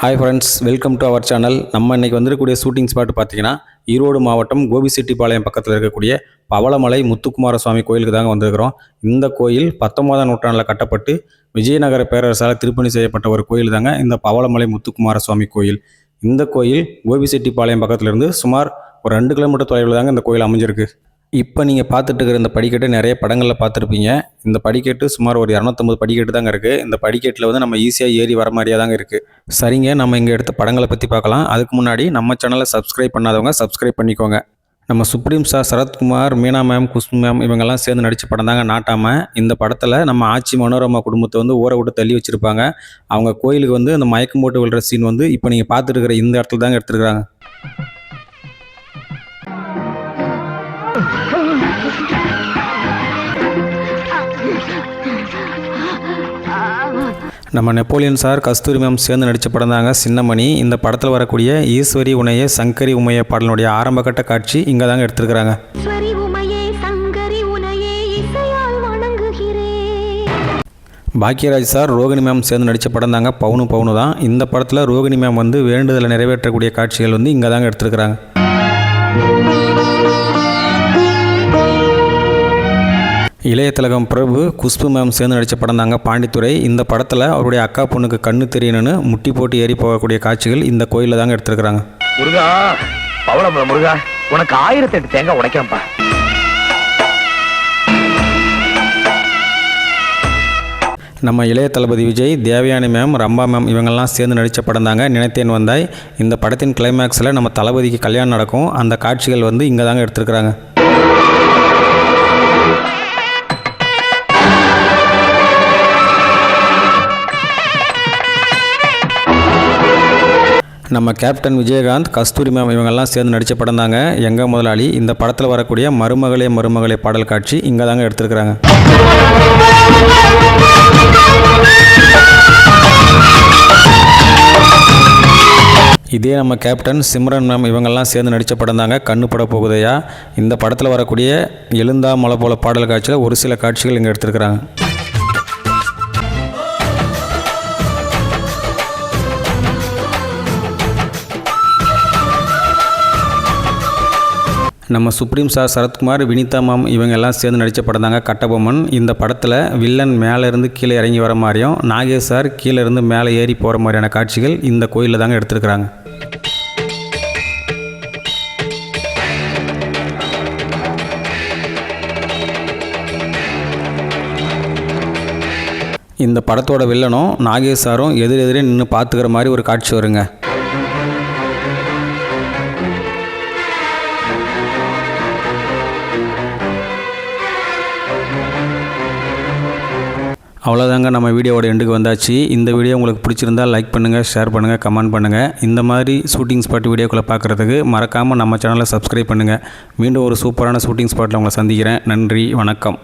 Hi friends welcome to our channel நம்ம இன்னைக்கு வந்திருக்கக்கூடிய ஷூட்டிங் ஸ்பாட் பார்த்தீங்கன்னா ஈரோடு மாவட்டம் கோபிசெட்டிப்பாளையம் பக்கத்தில் இருக்கக்கூடிய பவளமலை முத்துக்குமார சுவாமி கோயிலுக்கு தாங்க வந்திருக்கிறோம். இந்த கோயில் பத்தொன்பதாம் நூற்றாண்டில் கட்டப்பட்டு விஜயநகர பேரரசால் திருப்பணி செய்யப்பட்ட ஒரு கோயில் தாங்க. இந்த பவளமலை முத்துக்குமார சுவாமி கோயில். இந்த கோயில் கோபிசெட்டிப்பாளையம் பக்கத்துலேருந்து சுமார் ஒரு ரெண்டு கிலோமீட்டர் தொலைவில் தாங்க இந்த கோயில் அமைஞ்சிருக்கு. இப்போ நீங்கள் பார்த்துட்டு இருக்கிற இந்த படிக்கட்டு நிறைய படங்களில் பார்த்துருப்பீங்க. இந்த படிக்கட்டு சுமார் ஒரு இரநூத்தம்பது படிக்கட்டு தாங்க இருக்குது இந்த படிக்கட்டில் வந்து நம்ம ஈஸியாக ஏறி வர மாதிரியாக தாங்க இருக்குது சரிங்க நம்ம இங்கே எடுத்த படங்களை பற்றி பார்க்கலாம். அதுக்கு முன்னாடி நம்ம சேனலை சப்ஸ்கிரைப் பண்ணாதவங்க சப்ஸ்கிரைப் பண்ணிக்கோங்க. நம்ம supreme sir Sarathkumar Meena ma'am Khushbu ma'am இவங்கெல்லாம் சேர்ந்து நடித்த படம் தாங்க நாட்டாம. இந்த படத்தில் நம்ம ஆட்சி மனோரமா குடும்பத்தை வந்து ஊரை விட்டு தள்ளி வச்சுருப்பாங்க. அவங்க கோயிலுக்கு வந்து அந்த மயக்கம் போட்டு விழுற சீன் வந்து இப்போ நீங்கள் பார்த்துட்டு இருக்கிற இந்த இடத்துல தாங்க எடுத்துருக்குறாங்க. நம்ம நெப்போலியன் சார் கஸ்தூரி மேம் சேர்ந்து நடித்த படம் தாங்க சின்னமணி. இந்த படத்தில் வரக்கூடிய ஈஸ்வரி உனைய சங்கரி உமைய பாடலுடைய ஆரம்பகட்ட காட்சி இங்கே தாங்க எடுத்திருக்கிறாங்க பாக்கியராஜ் சார் ரோகிணி மேம் சேர்ந்து நடித்த படம் தாங்க பவுனு பவுனு தான். இந்த படத்தில் ரோகிணி மேம் வந்து வேண்டுதலை நிறைவேற்றக்கூடிய காட்சிகள் வந்து இங்கே தாங்க எடுத்திருக்கிறாங்க இளைய திலகம் பிரபு குஷ்பு மேம் சேர்ந்து நடித்த படம் தாங்க பாண்டித்துறை. இந்த படத்தில் அவருடைய அக்கா பொண்ணுக்கு கண்ணு தெரியணும்னு முட்டி போட்டு ஏறி போகக்கூடிய காட்சிகள் இந்த கோயிலில் தாங்க எடுத்திருக்கிறாங்க. முருகா பவளம் முருகா உனக்கு ஆயிரத்தி எட்டு தேங்காய் உடைக்கிறேன்ப்பா நம்ம இளைய தளபதி விஜய் தேவயானி மேம் ரம்பா மேம் இவங்கெல்லாம் சேர்ந்து நடித்த படம் தாங்க நினைத்தேன் வந்தாய். இந்த படத்தின் கிளைமேக்ஸில் நம்ம தளபதிக்கு கல்யாணம் நடக்கும். அந்த காட்சிகள் வந்து இங்கே தாங்க எடுத்திருக்கிறாங்க. நம்ம கேப்டன் விஜயகாந்த் கஸ்தூரி மேம் இவங்கெல்லாம் சேர்ந்து நடித்த படம் தாங்க எங்க முதலாளி இந்த படத்தில் வரக்கூடிய மருமகளே மருமகளே பாடல் காட்சி இங்கே தாங்க எடுத்திருக்கிறாங்க. இதே நம்ம கேப்டன் சிம்ரன் மேம் இவங்கெல்லாம் சேர்ந்து நடித்த படம் தாங்க கண்ணு பட போகுதையா? இந்த படத்தில் வரக்கூடிய எழுந்தா மலை போல பாடல் காட்சியில் ஒரு சில காட்சிகள் இங்கே எடுத்திருக்கிறாங்க. நம்ம supreme sir Sarathkumar Vinitha ma'am இவங்க எல்லாம் சேர்ந்து நடித்த படம் தாங்க கட்டபொம்மன். இந்த படத்தில் வில்லன் மேலேருந்து கீழே இறங்கி வர மாதிரியும் நாகேஷ் சார் கீழேருந்து மேலே ஏறி போகிற மாதிரியான காட்சிகள் இந்த கோயிலில் தாங்க எடுத்திருக்கிறாங்க. இந்த படத்தோட வில்லனும் நாகேஷ் சாரும் எதிர் எதிரே நின்று பார்த்துக்கிற மாதிரி ஒரு காட்சி வருங்க. அவ்வளோதாங்க நம்ம வீடியோவோட எண்டுக்கு வந்தாச்சு. இந்த வீடியோ உங்களுக்கு பிடிச்சிருந்தா லைக் பண்ணுங்கள் ஷேர் பண்ணுங்கள் கமெண்ட் பண்ணுங்கள் இந்த மாதிரி ஷூட்டிங் ஸ்பாட் வீடியோக்களை பார்க்குறதுக்கு மறக்காமல் நம்ம சேனலை சப்ஸ்கிரைப் பண்ணுங்கள் மீண்டும் ஒரு சூப்பரான ஷூட்டிங் ஸ்பாட்டில் உங்களை சந்திக்கிறேன். நன்றி வணக்கம்.